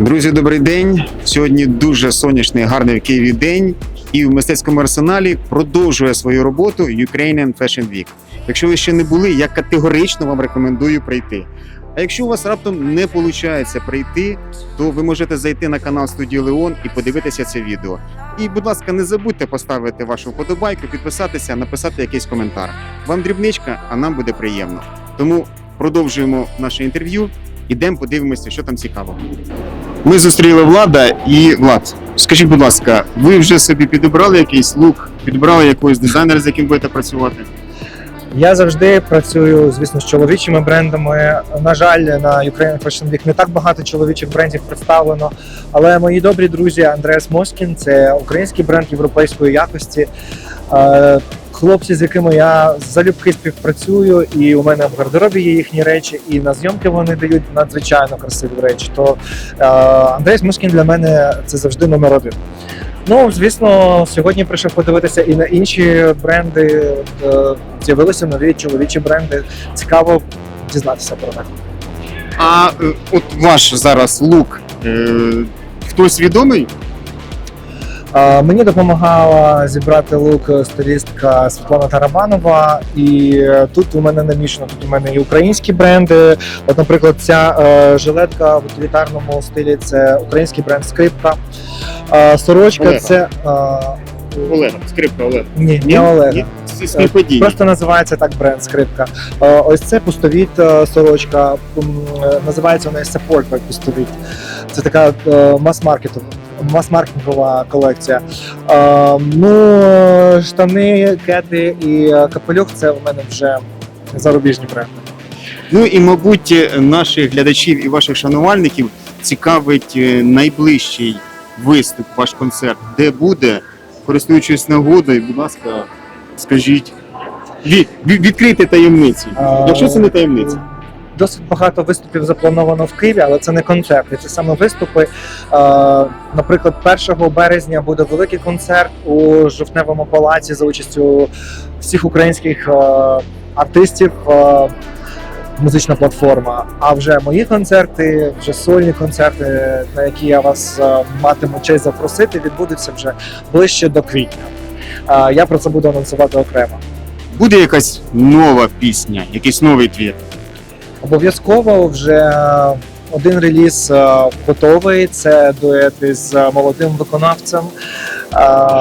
Друзі, добрий день. Сьогодні дуже сонячний, гарний в Києві день. І в мистецькому арсеналі продовжує свою роботу Ukrainian Fashion Week. Якщо ви ще не були, я категорично вам рекомендую прийти. А якщо у вас раптом не виходить прийти, то ви можете зайти на канал студії Леон і подивитися це відео. І, будь ласка, не забудьте поставити вашу вподобайку, підписатися, написати якийсь коментар. Вам дрібничка, а нам буде приємно. Тому продовжуємо наше інтерв'ю. Ідемо, подивимося, що там цікавого. Ми зустріли влада і Влад. Скажіть, будь ласка, ви вже собі підібрали якийсь лук, підібрали якогось дизайнера, з яким будете працювати? Я завжди працюю, звісно, з чоловічими брендами. На жаль, на Ukraine Fashion Week не так багато чоловічих брендів представлено. Але мої добрі друзі Андреас Москін це український бренд європейської якості. Хлопці, з якими я залюбки співпрацюю, і у мене в гардеробі є їхні речі, і на зйомки вони дають надзвичайно красиві речі. То е, Андреас Москін для мене це завжди номер один. Ну, звісно, сьогодні прийшов подивитися і на інші бренди. Е, З'явилися нові чоловічі бренди. Цікаво дізнатися про них. А е, от ваш зараз лук, е, хтось відомий? Е, Мені допомагала зібрати лук стилістка Світлана Тарабанова, і е, тут у мене намішано. Тут у мене і українські бренди. От, наприклад, ця е, жилетка в утилітарному стилі це український бренд Скрипка. Е, Сорочка Олега. це е, Олега, скрипка Олега. ні, не Олега. Ні. Просто називається так бренд скрипка. Е, Ось це пустовіт е, сорочка. е, Називається вона Support by пустовіт. Це така е, мас-маркетова. Мас-маркетингова колекція. Е, Ну, штани, кети і е, капелюх це у мене вже зарубіжні бренди. Ну і мабуть, наших глядачів і ваших шанувальників цікавить е, найближчий виступ, ваш концерт, де буде, користуючись нагодою, будь ласка, скажіть. Від, від, відкрийте таємниці. Е, Якщо це не таємниця. Досить багато виступів заплановано в Києві, але це не концерти, це саме виступи. Е, Наприклад, 1 березня буде великий концерт у жовтневому палаці за участю всіх українських е, артистів. е, Музична платформа. А вже мої концерти, вже сольні концерти, на які я вас матиму честь запросити, відбудуться вже ближче до квітня. Я про це буду анонсувати окремо. Буде якась нова пісня, якийсь новий твір. Обов'язково вже один реліз е, готовий. Це дует із е, молодим виконавцем.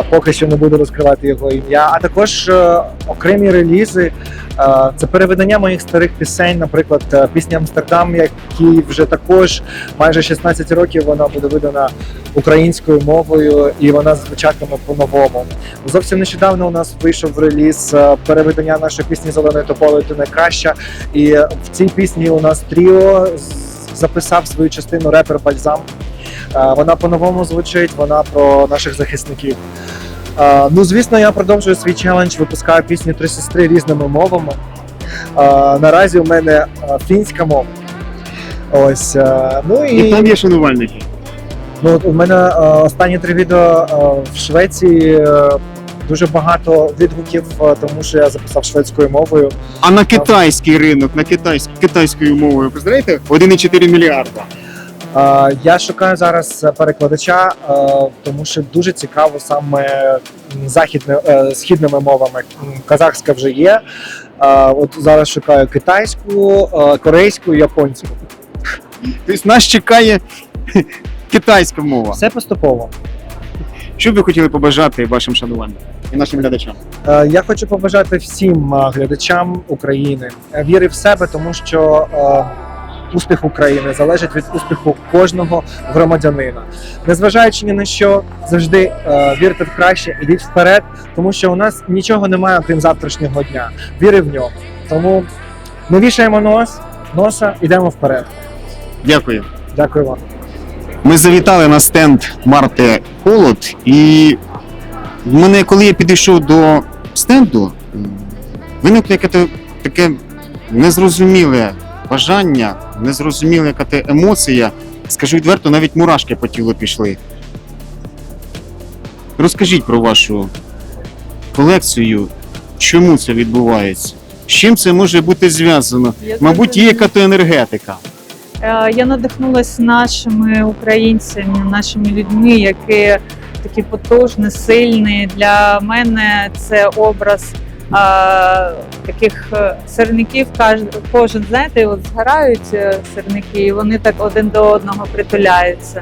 Поки що не буду розкривати його ім'я. А також е, окремі релізи. Е, Це переведення моїх старих пісень, наприклад, е, пісня Амстердам, який вже також майже 16 років вона буде видана українською мовою, і вона звучатиме по-новому. Зовсім нещодавно у нас вийшов реліз переведення нашої пісні Зеленої тополи ти найкраща. І в цій пісні у нас тріо записав свою частину репер Бальзам. Вона по-новому звучить, вона про наших захисників. Ну, звісно, я продовжую свій челендж, випускаю пісні три сестри різними мовами. Наразі у мене фінська мова. Ось. Ну І і там є шанувальники. Ну, у мене останні три відео в Швеції дуже багато відгуків, тому що я записав шведською мовою. А на китайський ринок, на китайський, китайською мовою, ви знаєте, 1,4 мільярда. Е, Я шукаю зараз перекладача, е, тому що дуже цікаво саме західне, е, східними мовами. Казахська вже є. Е, От зараз шукаю китайську, е, корейську, японську. Тобто нас чекає китайська мова. Все поступово. Що б ви хотіли побажати вашим шанувальникам і нашим глядачам? Е, Я хочу побажати всім е, глядачам України е, віри в себе, тому що е, успіх України залежить від успіху кожного громадянина. Незважаючи ні на що, завжди е, вірте в краще, ідіть вперед, тому що у нас нічого немає крім завтрашнього дня. Віри в нього. Тому не вішаємо нос, носа, йдемо вперед. Дякую. Дякую вам. Ми завітали на стенд Марти Холод, і в мене, коли я підійшов до стенду, виникло яке таке незрозуміле бажання, незрозуміла яка те емоція. Скажу відверто, навіть мурашки по тілу пішли. Розкажіть про вашу колекцію, чому це відбувається? З чим це може бути зв'язано? Мабуть, є яка-то енергетика. Е, Я надихнулася нашими українцями, нашими людьми, які такі потужні, сильні. Для мене це образ а, таких е, сирників. Кож- Кожен, знаєте, от згорають е, сирники, і вони так один до одного притуляються.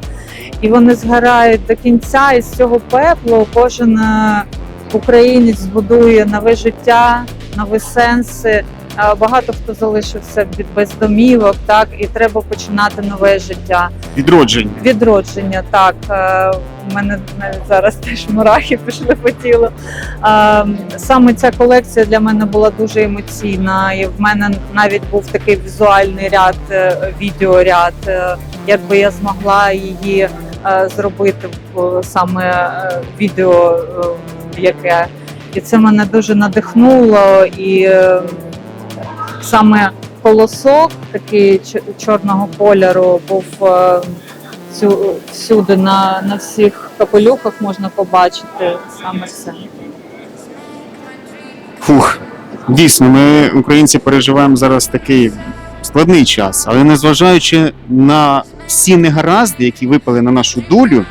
І вони згорають до кінця, і з цього пеплу кожен е, українець збудує нове життя, нові сенси. Е, Багато хто залишився від без домівок, так і треба починати нове життя. Відродження. Відродження, так е, у мене навіть зараз теж мурахи пішли по тілу. Е, Саме ця колекція для мене була дуже емоційна, і в мене навіть був такий візуальний ряд, е, відеоряд, е, якби я змогла її е, зробити саме е, відео, е, яке і це мене дуже надихнуло і. Саме колосок, такий чорного кольору, був е, всюди на, на всіх капелюхах можна побачити саме це. Фух, дійсно, ми, українці, переживаємо зараз такий складний час, але незважаючи на всі негаразди, які випали на нашу долю,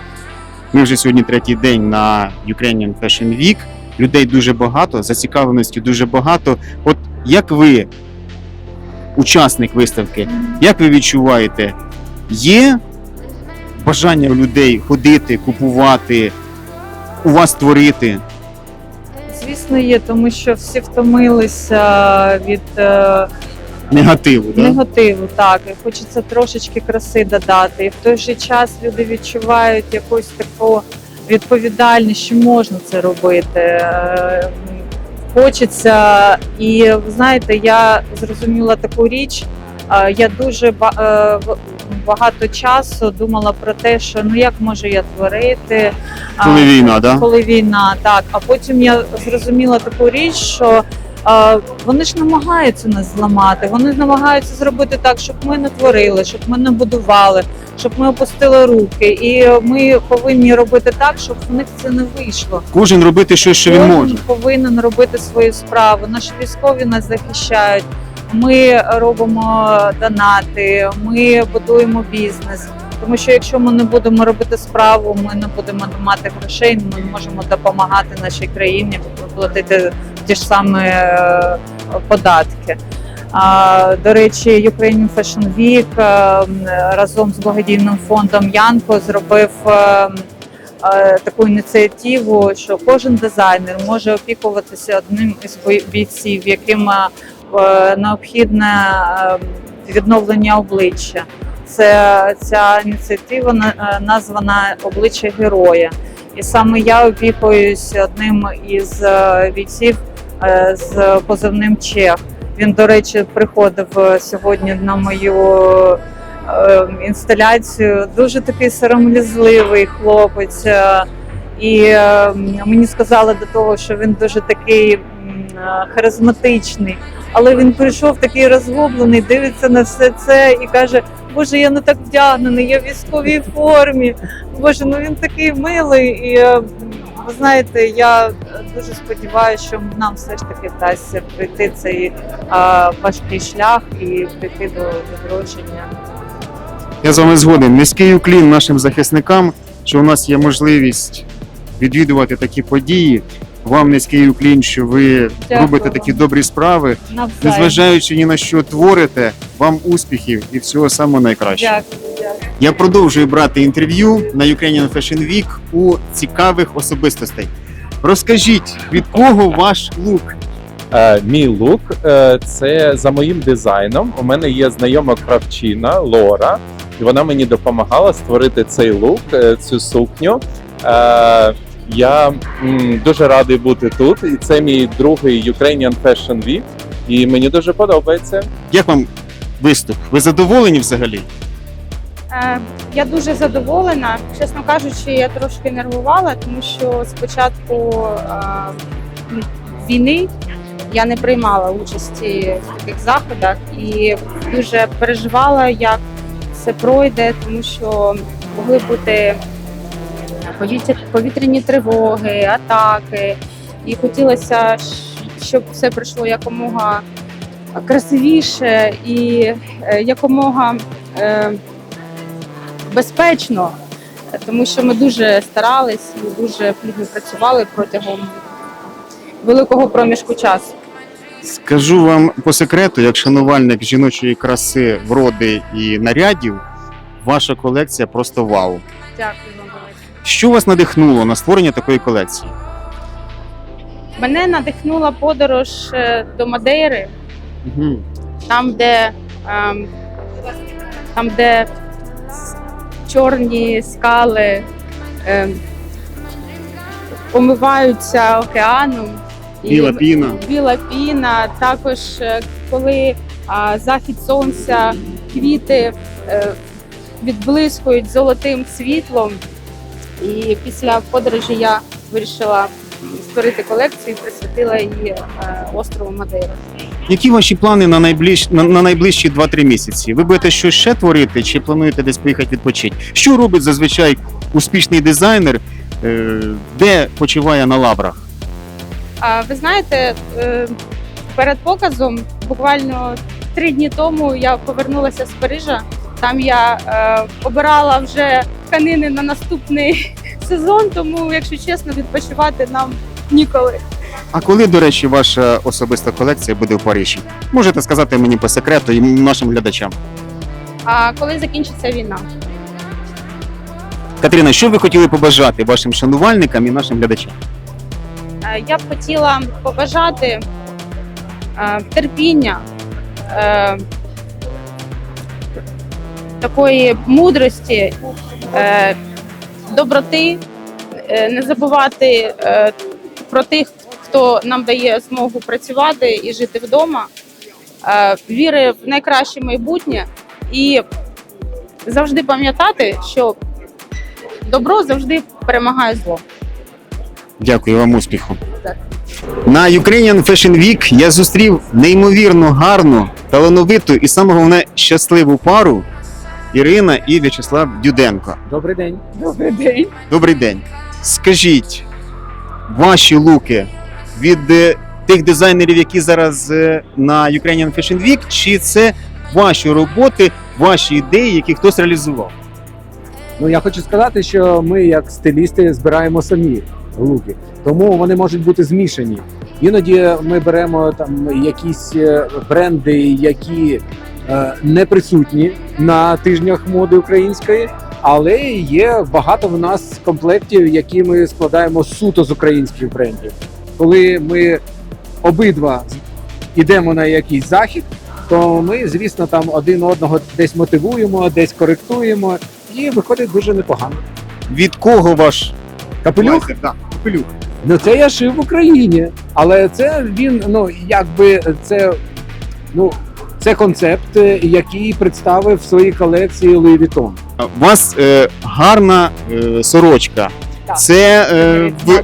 ми вже сьогодні третій день на Ukrainian Fashion Week, людей дуже багато, зацікавленості дуже багато. От як ви, учасник виставки, як ви відчуваєте, є бажання у людей ходити, купувати, у вас творити? Звісно, є, тому що всі втомилися від е, Негативу, да? негативу, так і хочеться трошечки краси додати. І в той же час люди відчувають якусь таку відповідальність, що можна це робити. Е, Хочеться, і ви знаєте, я зрозуміла таку річ. Я дуже е, багато часу думала про те, що ну як можу я творити, Коли війна, да? коли війна, так. А потім я зрозуміла таку річ, що вони ж намагаються нас зламати. Вони намагаються зробити так, щоб ми не творили, щоб ми не будували, щоб ми опустили руки. І ми повинні робити так, щоб в них це не вийшло. Кожен робити щось, що він Кожен може. повинен робити свою справу. Наші військові нас захищають. Ми робимо донати, ми будуємо бізнес. Тому що якщо ми не будемо робити справу, ми не будемо мати грошей, ми не можемо допомагати нашій країні платити ті ж самі е, податки. До речі, Ukrainian Fashion Week е, разом з благодійним фондом Янко зробив е, таку ініціативу, що кожен дизайнер може опікуватися одним із бійців, яким необхідне відновлення обличчя. Це ця ініціатива е, названа Обличчя героя. І саме я опікуюсь одним із е, бійців е, з позивним Чех. Він, до речі, приходив сьогодні на мою інсталяцію. Дуже такий сором'язливий хлопець. І мені сказали до того, що він дуже такий харизматичний. Але він прийшов такий розгублений, дивиться на все це і каже: Боже, я не так вдягнений, я в військовій формі. Боже, ну він такий милий. І е, ви знаєте, я дуже сподіваюся, що нам все ж таки вдасться пройти цей е, важкий шлях і прийти до відродження. Я з вами згоден. Низький уклін нашим захисникам, що у нас є можливість відвідувати такі події. Вам низький уклін, що ви Дякую робите такі вам. добрі справи, Навзаєм. незважаючи ні на що творите, вам успіхів і всього самого найкращого. Дякую, дякую. Я продовжую брати інтерв'ю на Ukrainian Fashion Week у цікавих особистостей. Розкажіть, від кого ваш лук? Е, Мій лук е, це за моїм дизайном. У мене є знайома кравчина Лора, і вона мені допомагала створити цей лук, е, цю сукню. Е, Я м, дуже радий бути тут. І це мій другий Ukrainian Fashion Week, і мені дуже подобається. Як вам виступ? Ви задоволені взагалі? Е, Я дуже задоволена. Чесно кажучи, я трошки нервувала, тому що спочатку е, війни я не приймала участі в таких заходах і дуже переживала, як це пройде, тому що могли бути повітряні тривоги, атаки. І хотілося, щоб все пройшло якомога красивіше і е, якомога е, безпечно, тому що ми дуже старались і дуже плідно працювали протягом великого проміжку часу. Скажу вам по секрету, як шанувальник жіночої краси, вроди і нарядів, ваша колекція просто вау. Дякую. Що вас надихнуло на створення такої колекції? Мене надихнула подорож е, до Мадейри, Угу. там, де, ем, там, де чорні скали ем, омиваються океаном. І Біла піна. Біла піна. Також е, коли а, захід сонця, квіти е, відблискують золотим світлом. І після подорожі я вирішила створити колекцію і присвятила її е, острову Мадейра. Які ваші плани на найближ... на, на найближчі 2-3 місяці? Ви будете щось ще творити, чи плануєте десь поїхати відпочити? Що робить зазвичай успішний дизайнер, е, де почиває на лаврах? А ви знаєте, е, перед показом буквально три дні тому я повернулася з Парижа. Там я е, обирала вже тканини на наступний сезон, тому, якщо чесно, відпочивати нам ніколи. А коли, до речі, ваша особиста колекція буде в Парижі? Можете сказати мені по секрету і нашим глядачам. А коли закінчиться війна? Катерина, що ви хотіли побажати вашим шанувальникам і нашим глядачам? Е, Я б хотіла побажати е, терпіння, е, такої мудрості, е, доброти, е, не забувати е, про тих, хто нам дає змогу працювати і жити вдома, віри в найкраще майбутнє і завжди пам'ятати, що добро завжди перемагає зло. Дякую вам успіху. Так. На Ukrainian Fashion Week я зустрів неймовірно гарну, талановиту і саме головне щасливу пару Ірина і В'ячеслав Дюденко. Добрий день. Добрий день. Добрий день. Скажіть, ваші луки від е, тих дизайнерів, які зараз е, на Ukrainian Fashion Week, чи це ваші роботи, ваші ідеї, які хтось реалізував? Ну я хочу сказати, що ми, як стилісти, збираємо самі луки, тому вони можуть бути змішані. Іноді ми беремо там якісь е, бренди, які не присутні на тижнях моди української, але є багато в нас комплектів, які ми складаємо суто з українських брендів. Коли ми обидва йдемо на якийсь захід, то ми, звісно, там один одного десь мотивуємо, десь коректуємо, і виходить дуже непогано. Від кого ваш Капелюх? Да, капелюх. Ну це я шив в Україні, але це він, ну якби це ну. Це концепт, е, який представив в своїй колекції Louis Vuitton. У вас е, гарна е, сорочка. Так. Це е, в,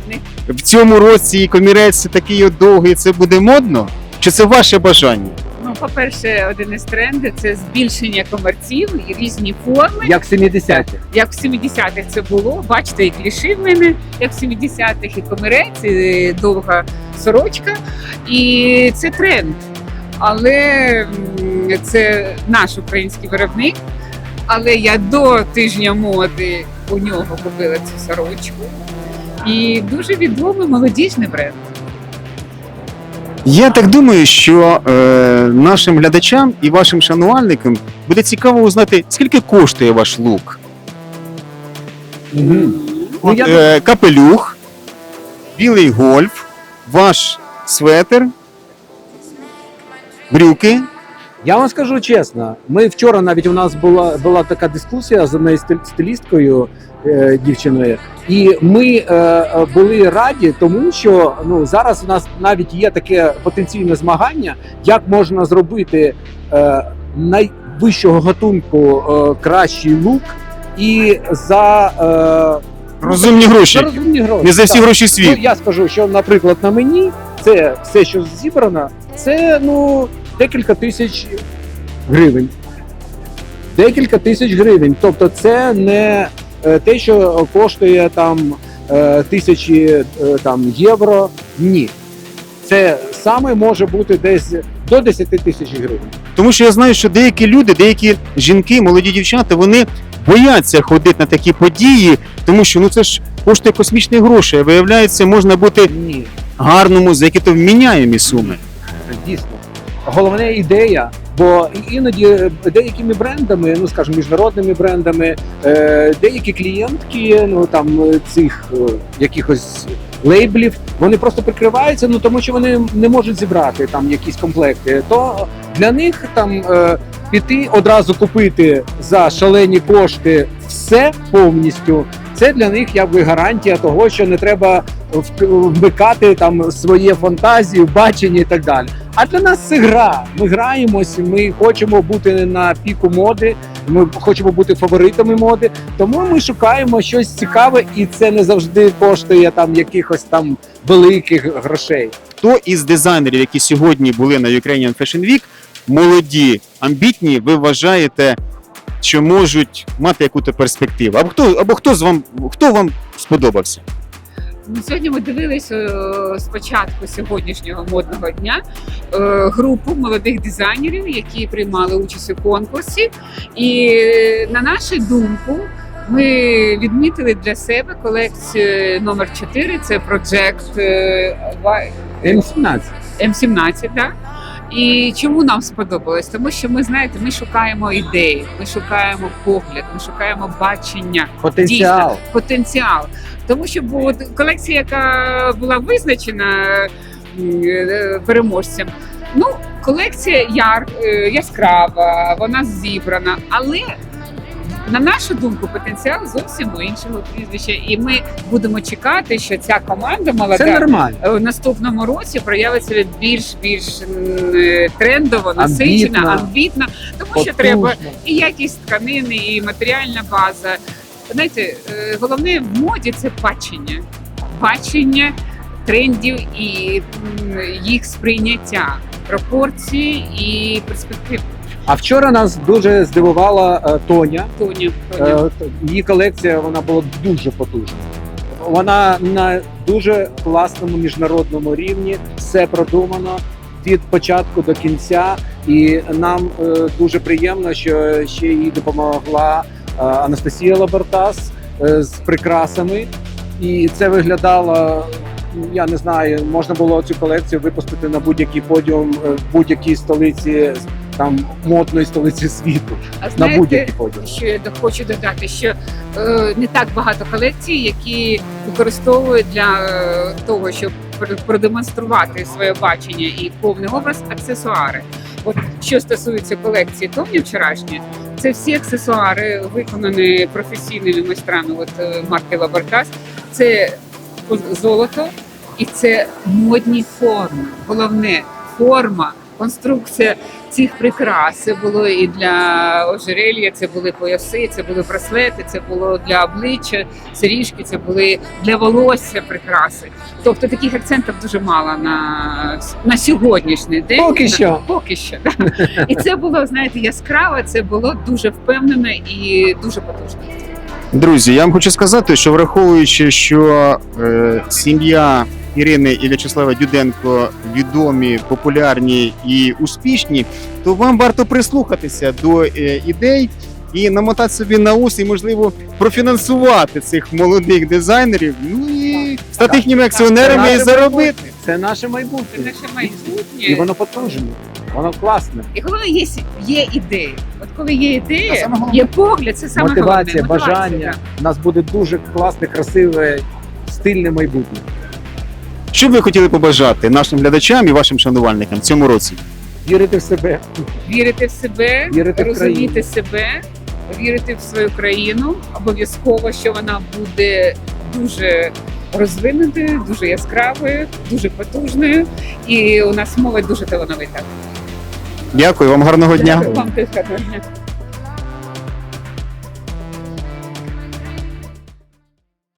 в цьому році комірець такий от довгий, це буде модно? Чи це ваше бажання? Ну, по-перше, один із трендів це збільшення комерців і різні форми. Як 70-ті. Як в 70-х це було. Бачите, і кліші в мене, як в 70-х, і комірець, і довга сорочка. І це тренд. Але м, це наш український виробник. Але я до тижня моди у нього купила цю сорочку. І дуже відомий молодіжний бренд. Я так думаю, що е, нашим глядачам і вашим шанувальникам буде цікаво узнати, скільки коштує ваш лук. Угу. Ну, я... Е, капелюх, білий гольф, ваш светр, брюки. Я вам скажу чесно, ми вчора навіть у нас була, була така дискусія з однією стилісткою е, дівчиною, і ми е, були раді, тому що ну зараз у нас навіть є таке потенційне змагання, як можна зробити е, найвищого гатунку е, кращий лук і за, е, Розумні гроші. розумні гроші. Не за всі Так. гроші Ну, я скажу, що, наприклад, на мені це все, що зібрано, це ну декілька тисяч гривень. Декілька тисяч гривень. Тобто, це не е, те, що коштує там е, тисячі е, там євро. Ні. Це саме може бути десь до 10 тисяч гривень. Тому що я знаю, що деякі люди, деякі жінки, молоді дівчата, вони бояться ходити на такі події, тому що ну це ж коштує космічні гроші. Виявляється, можна бути Ні, гарному за які-то вміняємі суми. Головна ідея, бо іноді е, деякими брендами, ну скажімо, міжнародними брендами, е, деякі клієнтки, ну там е, цих якихось лейблів, вони просто прикриваються, ну тому що вони не можуть зібрати там якісь комплекти. То для них там піти одразу купити за шалені кошти все повністю. Це для них якби гарантія того, що не треба вмикати там своє фантазії, бачення і так далі. А для нас це гра. Ми граємось, ми хочемо бути на піку моди, ми хочемо бути фаворитами моди. Тому ми шукаємо щось цікаве, і це не завжди коштує там якихось там великих грошей. Хто із дизайнерів, які сьогодні були на Ukrainian Fashion Week, молоді, амбітні, ви вважаєте, що можуть мати якусь перспективу? Або хто, або хто з вам хто вам сподобався? Ну, Сьогодні ми дивилися е, спочатку сьогоднішнього модного дня е, групу молодих дизайнерів, які приймали участь у конкурсі. І на нашу думку, ми відмітили для себе колекцію номер 4 Це е, М17. М17, да? І чому нам сподобалось? Тому що ми знаєте, ми шукаємо ідеї, ми шукаємо погляд, ми шукаємо бачення Потенціал. потенціал. Тому що бо от колекція, яка була визначена е, переможцем, ну колекція яр, е, яскрава, вона зібрана, але. На нашу думку, потенціал зовсім у іншого прізвища, і ми будемо чекати, що ця команда молода Це нормально. в наступному році проявить себе більш більш е, трендово, насичена, амбітна, тому що треба і якість тканини, і матеріальна база. Знаєте, е, головне в моді це бачення, бачення трендів і їх сприйняття, пропорції і перспектив. А вчора нас дуже здивувала е, Тоня. Тоні. Е, Її колекція вона була дуже потужна. Вона на дуже класному міжнародному рівні, все продумано від початку до кінця. І нам е, дуже приємно, що ще їй допомогла Анастасія Лабортас з прикрасами. І це виглядало. Я не знаю, можна було цю колекцію випустити на будь-який подіум в будь-якій столиці там модної столиці світу. а На будь-який подіум. що я хочу додати, що е, не так багато колекцій, які використовують для е, того, щоб пр- продемонструвати своє бачення і повний образ аксесуари. От що стосується колекції Томні вчорашньої, це всі аксесуари виконані професійними майстрами. От е, марки Лабортас. Це золото і це модні форми. Головне форма, конструкція цих прикрас. Це було і для ожерелья, це були пояси, це були браслети, це було для обличчя, сиріжки, це були для волосся прикраси. Тобто таких акцентів дуже мало на, на сьогоднішній день. Поки що. Поки що. Да. І це було, знаєте, яскраво, це було дуже впевнено і дуже потужно. Друзі, я вам хочу сказати, що враховуючи, що е, сім'я Ірини і В'ячеслава Дюденко відомі, популярні і успішні, то вам варто прислухатися до е, ідей і намотати собі на ус, і можливо профінансувати цих молодих дизайнерів. Ну і стати їхніми акціонерами і заробити. Це наше Це майбутнє. І воно потужне, воно класне. І головне є, є ідея. От коли є ідея, є погляд, це саме Мотивація, головне. бажання. У нас буде дуже класне, красиве, стильне майбутнє. Що б ви хотіли побажати нашим глядачам і вашим шанувальникам в цьому році? Вірити в себе. Вірити в себе, Вірити розуміти країну. себе, вірити в свою країну. Обов'язково, що вона буде дуже розвинутою, дуже яскравою, дуже потужною. І у нас молодь дуже талановита. Дякую вам гарного дня. Вам теж гарного дня.